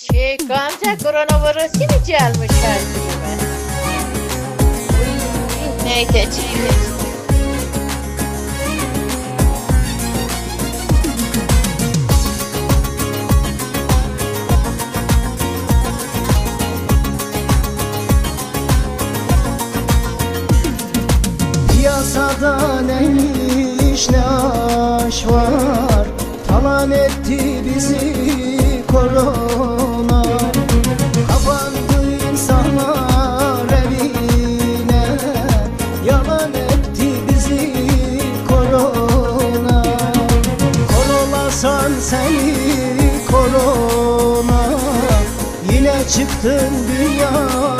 Şey Gamze koronavirüsü mi gelmiş kalbime? Neyse çiğne. Piyasada ne iş ne aş var Talan etti bizi Korolasan seni korona. Yine çıktın dünya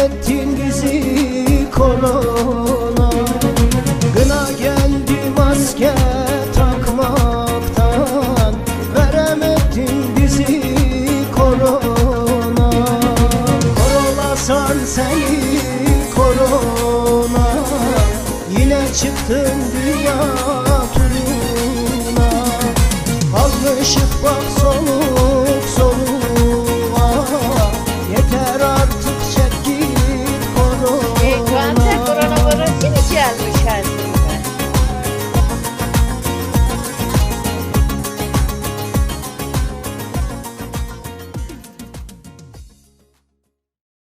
ettin bizi korona Gına geldi maske takmaktan Veremedin bizi korona Korolasan seni korona Yine çıktın dünya turuna. Almışık bak soluk